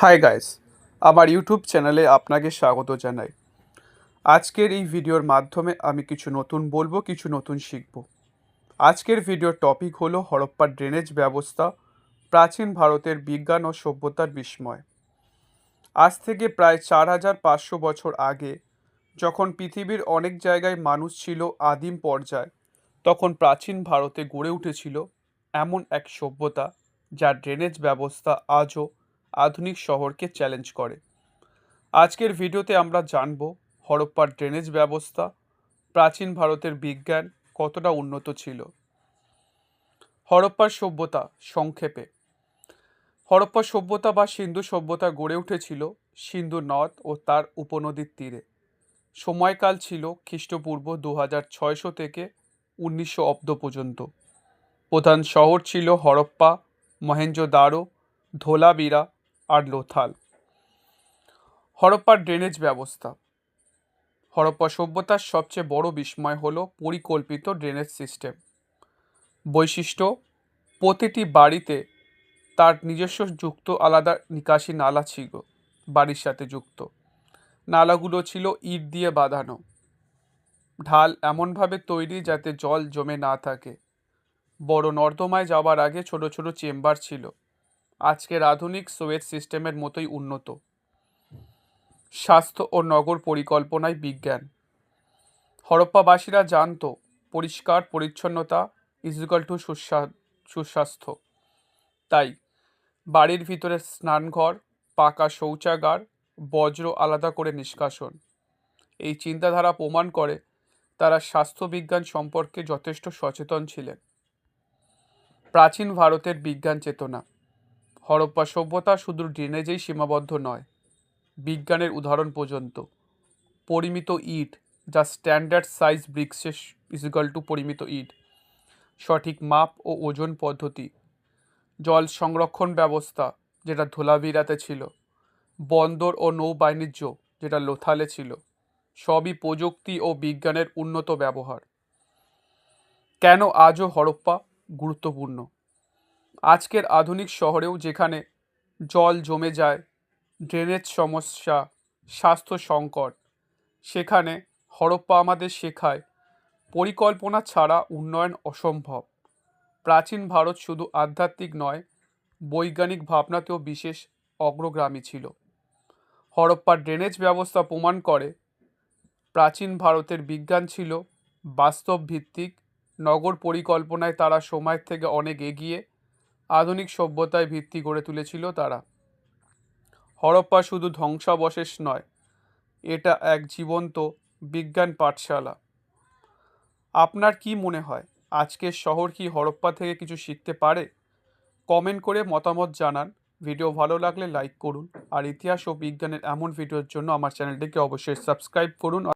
Hi guys আমার YouTube চ্যানেলে আপনাকে স্বাগত জানাই। আজকের এই ভিডিওর মাধ্যমে আমি কিছু নতুন বলব, কিছু নতুন শিখব। আজকের ভিডিওর টপিক হলো হরপ্পার ড্রেনেজ ব্যবস্থা, প্রাচীন ভারতের বিজ্ঞান ও সভ্যতার বিস্ময়। আজ থেকে প্রায় চার হাজার পাঁচশো বছর আগে, যখন পৃথিবীর অনেক জায়গায় মানুষ ছিল আদিম পর্যায়, তখন প্রাচীন ভারতে গড়ে উঠেছিল এমন এক সভ্যতা, যার ড্রেনেজ ব্যবস্থা আজও আধুনিক শহরকে চ্যালেঞ্জ করে। আজকের ভিডিওতে আমরা জানব হরপ্পার ড্রেনেজ ব্যবস্থা, প্রাচীন ভারতের বিজ্ঞান কতটা উন্নত ছিল। হরপ্পার সভ্যতা সংক্ষেপে। হরপ্পা সভ্যতা বা সিন্ধু সভ্যতা গড়ে উঠেছিল সিন্ধু নদ ও তার উপনদীর তীরে। সময়কাল ছিল খ্রিস্টপূর্ব দু হাজার ছয়শো থেকে উনিশশো অব্দ পর্যন্ত। প্রধান শহর ছিল হরপ্পা মহেঞ্জোদারো ধোলাবিরা আর লোথাল হরপ্পার ড্রেনেজ ব্যবস্থা। হরপ্পা সভ্যতার সবচেয়ে বড় বিস্ময় হল পরিকল্পিত ড্রেনেজ সিস্টেম বৈশিষ্ট্য, প্রতিটি বাড়িতে তার নিজস্ব যুক্ত আলাদা নিকাশি নালা ছিল, বাড়ির সাথে যুক্ত। নালাগুলো ছিল ইট দিয়ে বাঁধানো। ঢাল এমনভাবে তৈরি যাতে জল জমে না থাকে। বড় নর্দমায় যাওয়ার আগে ছোট ছোট চেম্বার ছিল। আজকের আধুনিক সোয়েজ সিস্টেমের মতোই উন্নত। স্বাস্থ্য ও নগর পরিকল্পনায় বিজ্ঞান। হরপ্পাবাসীরা জানতো, পরিষ্কার পরিচ্ছন্নতা ইজিক্যাল টু সুস্বাস্থ্য। তাই, বাড়ির ভিতরে স্নানঘর, পাকা শৌচাগার, বজ্র আলাদা করে নিষ্কাশন। এই চিন্তাধারা প্রমাণ করে তারা স্বাস্থ্যবিজ্ঞান সম্পর্কে যথেষ্ট সচেতন ছিলেন। প্রাচীন ভারতের বিজ্ঞান চেতনা। হরপ্পা সভ্যতা শুধু ড্রেনেজেই সীমাবদ্ধ নয়, বিজ্ঞানের উদাহরণ পর্যন্ত। পরিমিত ইট, যা স্ট্যান্ডার্ড সাইজ ব্রিক্সের ইজিক্যাল টু পরিমিত ইট, সঠিক মাপ ও ওজন পদ্ধতি, জল সংরক্ষণ ব্যবস্থা, যেটা ধোলাভিরাতে ছিল, বন্দর ও নৌবাণিজ্য, যেটা লোথালে ছিল, সবই প্রযুক্তি ও বিজ্ঞানের উন্নত ব্যবহার। কেন আজও হরপ্পা গুরুত্বপূর্ণ? আজকের আধুনিক শহরেও যেখানে জল জমে যায়, ড্রেনেজ সমস্যা, স্বাস্থ্য সংকট, সেখানে হরপ্পা আমাদের শেখায়, পরিকল্পনা ছাড়া উন্নয়ন অসম্ভব। প্রাচীন ভারত শুধু আধ্যাত্মিক নয়, বৈজ্ঞানিক ভাবনাতেও বিশেষ অগ্রগামী ছিল। হরপ্পার ড্রেনেজ ব্যবস্থা প্রমাণ করে, প্রাচীন ভারতের বিজ্ঞান ছিল বাস্তব ভিত্তিক নগর পরিকল্পনায় তারা সময় থেকে অনেক এগিয়ে আধুনিক সভ্যতায় ভিত্তি গড়ে তুলেছিল তারা। হরপ্পা শুধু ধ্বংসাবশেষ নয়, এটা এক জীবন্ত বিজ্ঞান পাঠশালা। আপনার কি মনে হয় আজকের শহর কি হরপ্পা থেকে কিছু শিখতে পারে? কমেন্ট করে মতামত জানান। ভিডিও ভালো লাগলে লাইক করুন। আর ইতিহাস ও বিজ্ঞানের এমন ভিডিওর জন্য আমার চ্যানেলটিকে অবশ্যই সাবস্ক্রাইব করুন।